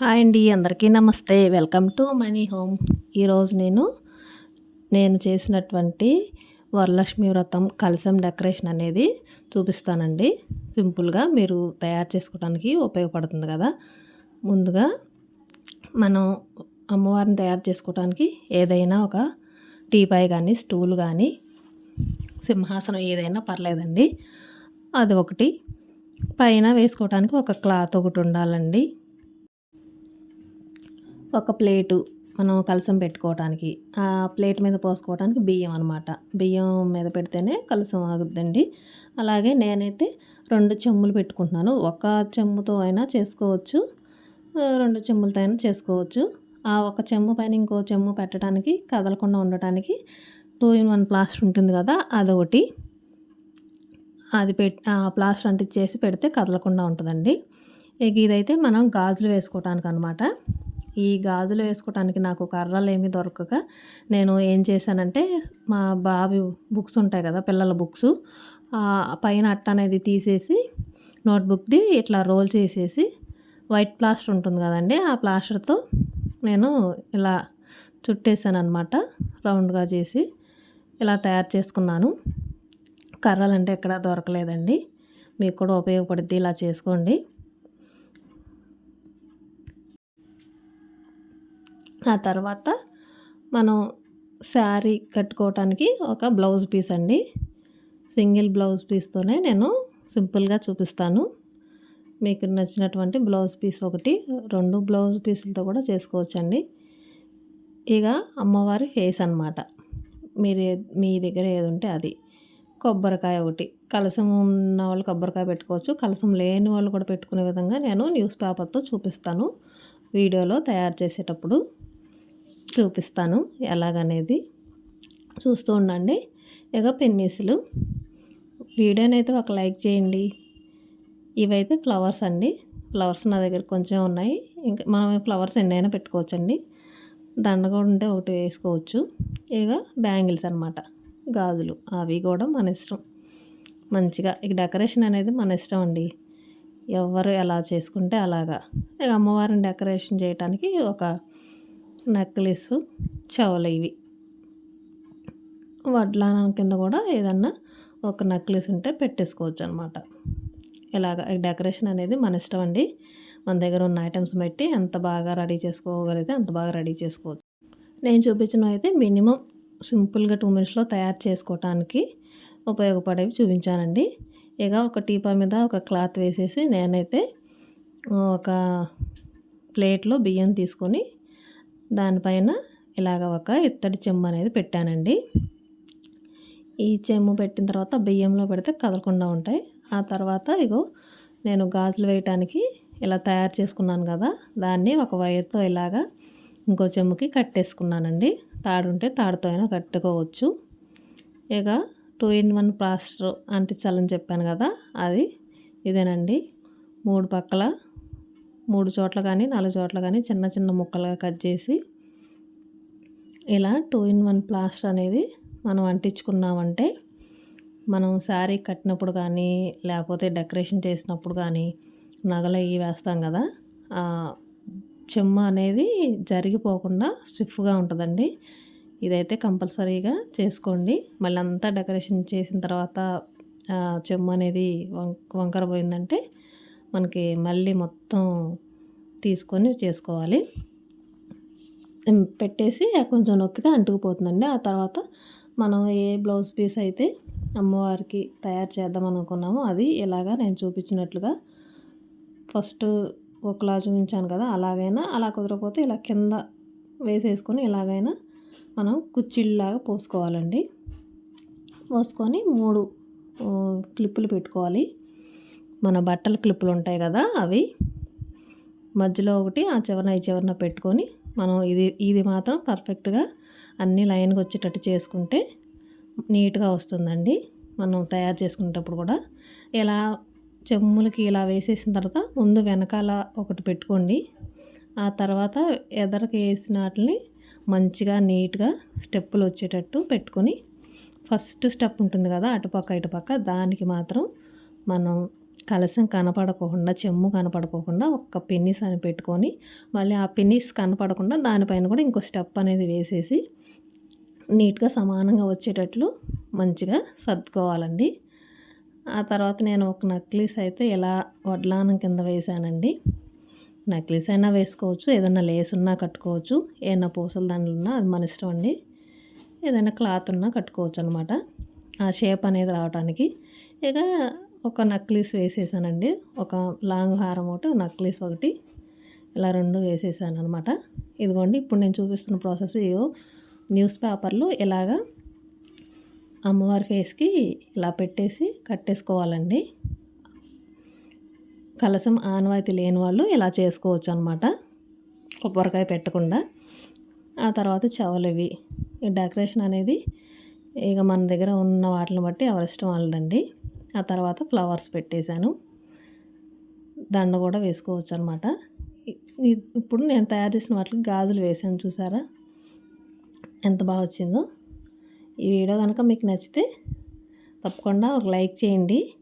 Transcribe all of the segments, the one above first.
Hi అండి అందరికీ నమస్తే. Welcome to money home. ఈరోజు నేను నేను చేసినటువంటి వరలక్ష్మి వ్రతం కలసం డెకరేషన్ అనేది చూపిస్తానండి. సింపుల్గా మీరు తయారు చేసుకోవడానికి ఉపయోగపడుతుంది కదా. ముందుగా మనం అమ్మవారిని తయారు చేసుకోవడానికి ఏదైనా ఒక టీపాయ్ కానీ స్టూల్ కానీ సింహాసనం ఏదైనా పర్లేదండి. అది ఒకటి. పైన వేసుకోవడానికి ఒక క్లాత్ ఒకటి ఉండాలండి. ఒక ప్లేటు మనం కలసం పెట్టుకోవడానికి ఆ ప్లేట్ మీద పోసుకోవడానికి బియ్యం అనమాట బియ్యం మీద పెడితేనే కలసం ఆగుద్దండి. అలాగే నేనైతే రెండు చెమ్ములు పెట్టుకుంటున్నాను. ఒక చెమ్ముతో అయినా చేసుకోవచ్చు రెండు చెమ్ములతో అయినా చేసుకోవచ్చు. ఆ ఒక చెమ్ము పైన ఇంకో చెమ్ము పెట్టడానికి కదలకుండా ఉండటానికి టూ ఇన్ వన్ ప్లాస్టర్ ఉంటుంది కదా అదొకటి. అది పెట్ ప్లాస్టర్ అంటించేసి పెడితే కదలకుండా ఉంటుందండి. ఇక ఇదైతే మనం గాజులు వేసుకోవటానికి అనమాట ఈ గాజులు వేసుకోవటానికి నాకు కర్రలు ఏమీ దొరకక నేను ఏం చేశానంటే మా బాబు బుక్స్ ఉంటాయి కదా పిల్లల బుక్స్ పైన అట్ట అనేది తీసేసి నోట్బుక్ది ఇట్లా రోల్ చేసేసి వైట్ ప్లాస్టర్ ఉంటుంది కదండి ఆ ప్లాస్టర్తో నేను ఇలా చుట్టేసాను అనమాట రౌండ్గా చేసి ఇలా తయారు చేసుకున్నాను. కర్రలు అంటే ఎక్కడ దొరకలేదండి. మీకు కూడా ఉపయోగపడుద్ది ఇలా చేసుకోండి. ఆ తర్వాత మనం శారీ కట్టుకోవటానికి ఒక బ్లౌజ్ పీస్ అండి. సింగిల్ బ్లౌజ్ పీస్తోనే నేను సింపుల్గా చూపిస్తాను. మీకు నచ్చినటువంటి బ్లౌజ్ పీస్ ఒకటి రెండు బ్లౌజ్ పీసులతో కూడా చేసుకోవచ్చండి. ఇక అమ్మవారి ఫేస్ అనమాట మీరు మీ దగ్గర ఏది ఉంటే అది. కొబ్బరికాయ ఒకటి. కలసం ఉన్న వాళ్ళు కొబ్బరికాయ పెట్టుకోవచ్చు. కలసం లేని వాళ్ళు కూడా పెట్టుకునే విధంగా నేను న్యూస్ పేపర్తో చూపిస్తాను. వీడియోలో తయారు చేసేటప్పుడు. చూపిస్తాను ఎలాగనేది. చూస్తూ ఉండండి. ఇక పెన్నీసులు వీడియోనైతే ఒక లైక్ చేయండి. ఇవైతే ఫ్లవర్స్ అండి. ఫ్లవర్స్ నా దగ్గర కొంచెమే ఉన్నాయి. ఇంకా మనం ఫ్లవర్స్ ఎన్నైనా పెట్టుకోవచ్చండి. దండ కూడా ఉంటే ఒకటి వేసుకోవచ్చు. ఇక బ్యాంగిల్స్ అనమాట గాజులు. అవి కూడా మన ఇష్టం. మంచిగా ఇక డెకరేషన్ అనేది మన ఇష్టం అండి. ఎవరు ఎలా చేసుకుంటే అలాగా. ఇక అమ్మవారిని డెకరేషన్ చేయడానికి ఒక నెక్లెస్ చెవులు ఇవి. వడ్లానం కింద కూడా ఏదన్నా ఒక నెక్లెస్ ఉంటే పెట్టేసుకోవచ్చు అనమాట ఇలాగ డెకరేషన్ అనేది మన ఇష్టం అండి. మన దగ్గర ఉన్న ఐటమ్స్ బట్టి ఎంత బాగా రెడీ చేసుకోగలిగితే అంత బాగా రెడీ చేసుకోవచ్చు. నేను చూపించిన అయితే మినిమం సింపుల్గా టూ మినిట్స్లో తయారు చేసుకోవటానికి ఉపయోగపడేవి చూపించానండి. ఇక ఒక టీపా మీద ఒక క్లాత్ వేసేసి నేనైతే ఒక ప్లేట్లో బియ్యం తీసుకొని దానిపైన ఇలాగ ఒక ఇత్తడి చెమ్ము అనేది పెట్టానండి. ఈ చెమ్ము పెట్టిన తర్వాత బియ్యంలో పెడితే కదలకుండా ఉంటాయి. ఆ తర్వాత ఇగో నేను గాజులు వేయటానికి ఇలా తయారు చేసుకున్నాను కదా దాన్ని ఒక వైర్తో ఇలాగా ఇంకో చెమ్ముకి కట్టేసుకున్నానండి. తాడుంటే తాడుతో అయినా కట్టుకోవచ్చు. ఇక టూ ఇన్ వన్ ప్లాస్టర్ అంటించాలని చెప్పాను కదా అది ఇదేనండి. మూడు పక్కల మూడు చోట్ల కానీ నాలుగు చోట్ల కానీ చిన్న చిన్న ముక్కలుగా కట్ చేసి ఇలా టూ ఇన్ వన్ ప్లాస్టర్ అనేది మనం అంటించుకున్నామంటే మనం శారీ కట్టినప్పుడు కానీ లేకపోతే డెకరేషన్ చేసినప్పుడు కానీ నగలు ఇవి వేస్తాం కదా చెమ్మ అనేది జరిగిపోకుండా స్టిఫ్గా ఉంటుందండి. ఇదైతే కంపల్సరీగా చేసుకోండి. మళ్ళీ అంతా డెకరేషన్ చేసిన తర్వాత చెమ్మ అనేది వంకర పోయిందంటే మనకి మళ్ళీ మొత్తం తీసుకొని చేసుకోవాలి. పెట్టేసి కొంచెం నొక్కితే అంటుకుపోతుందండి. ఆ తర్వాత మనం ఏ బ్లౌజ్ పీస్ అయితే అమ్మవారికి తయారు చేద్దాం అనుకున్నామో అది ఇలాగా నేను చూపించినట్లుగా ఫస్ట్ ఒకలా చూపించాను కదా అలాగైనా అలా కుదరకపోతే ఇలా కింద వేసేసుకొని ఇలాగైనా మనం కుచ్చిళ్ళలాగా పోసుకోవాలండి. పోసుకొని మూడు క్లిప్పులు పెట్టుకోవాలి. మన బట్టల క్లిప్పులు ఉంటాయి కదా అవి. మధ్యలో ఒకటి ఆ చివరన ఈ చివరన పెట్టుకొని మనం ఇది ఇది మాత్రం పర్ఫెక్ట్గా అన్ని లైన్గా వచ్చేటట్టు చేసుకుంటే నీట్గా వస్తుందండి. మనం తయారు చేసుకునేటప్పుడు కూడా. ఇలా చెమ్ములకి ఇలా వేసేసిన తర్వాత ముందు వెనకాల ఒకటి పెట్టుకోండి. ఆ తర్వాత ఎదరకి వేసిన వాటిని మంచిగా నీట్గా స్టెప్పులు వచ్చేటట్టు పెట్టుకొని ఫస్ట్ స్టెప్ ఉంటుంది కదా అటుపక్క ఇటుపక్క దానికి మాత్రం మనం కలసం కనపడకోకుండా చెమ్ము కనపడకోకుండా ఒక పిన్నిస్ అని పెట్టుకొని మళ్ళీ ఆ పిన్నిస్ కనపడకుండా దానిపైన కూడా ఇంకో స్టెప్ అనేది వేసేసి నీట్గా సమానంగా వచ్చేటట్లు మంచిగా సర్దుకోవాలండి. ఆ తర్వాత నేను ఒక నక్లీస్ అయితే ఇలా వడ్లానం కింద వేసానండి. నక్లీస్ అయినా వేసుకోవచ్చు ఏదైనా లేస్ ఉన్నా కట్టుకోవచ్చు ఏదైనా పూసల దండలు ఉన్నా అది మన ఇష్టం అండి. ఏదైనా క్లాత్ ఉన్నా కట్టుకోవచ్చు అనమాట ఆ షేప్ అనేది రావడానికి ఇక ఒక నక్లీస్ వేసేసానండి. ఒక లాంగ్ హారం ఒకటి నక్లీస్ ఒకటి ఇలా రెండు వేసేసాను అనమాట ఇదిగోండి ఇప్పుడు నేను చూపిస్తున్న ప్రాసెస్ న్యూస్ పేపర్లు ఇలాగా అమ్మవారి ఫేస్కి ఇలా పెట్టేసి కట్టేసుకోవాలండి. కలసం ఆనవాయితీ లేని వాళ్ళు ఇలా చేసుకోవచ్చు అనమాట కొబ్బరికాయ పెట్టకుండా. ఆ తర్వాత చెవలవి ఈ డెకరేషన్ అనేది ఇక మన దగ్గర ఉన్న వాటిని బట్టి ఎవరిష్టం వాళ్ళదండి. ఆ తర్వాత ఫ్లవర్స్ పెట్టేశాను. దండ కూడా వేసుకోవచ్చు అనమాట ఇప్పుడు నేను తయారు చేసిన వాటికి గాజులు వేసాను చూసారా? ఎంత బాగా వచ్చిందో. ఈ వీడియో కనుక మీకు నచ్చితే తప్పకుండా ఒక లైక్ చేయండి.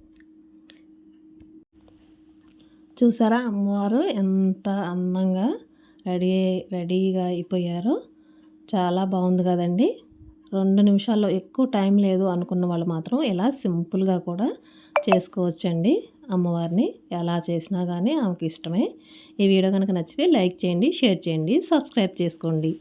చూసారా అమ్మవారు ఎంత అందంగా రెడీ రెడీగా అయిపోయారో. చాలా బాగుంది కదండి. రెండు నిమిషాల్లో ఎక్కువ టైం లేదు అనుకున్న వాళ్ళు మాత్రం ఇలా సింపుల్గా కూడా చేసుకోవచ్చండి. అమ్మవారిని ఎలా చేసినా కానీ ఆమెకి ఇష్టమే. ఈ వీడియో కనుక నచ్చితే లైక్ చేయండి షేర్ చేయండి సబ్స్క్రైబ్ చేసుకోండి.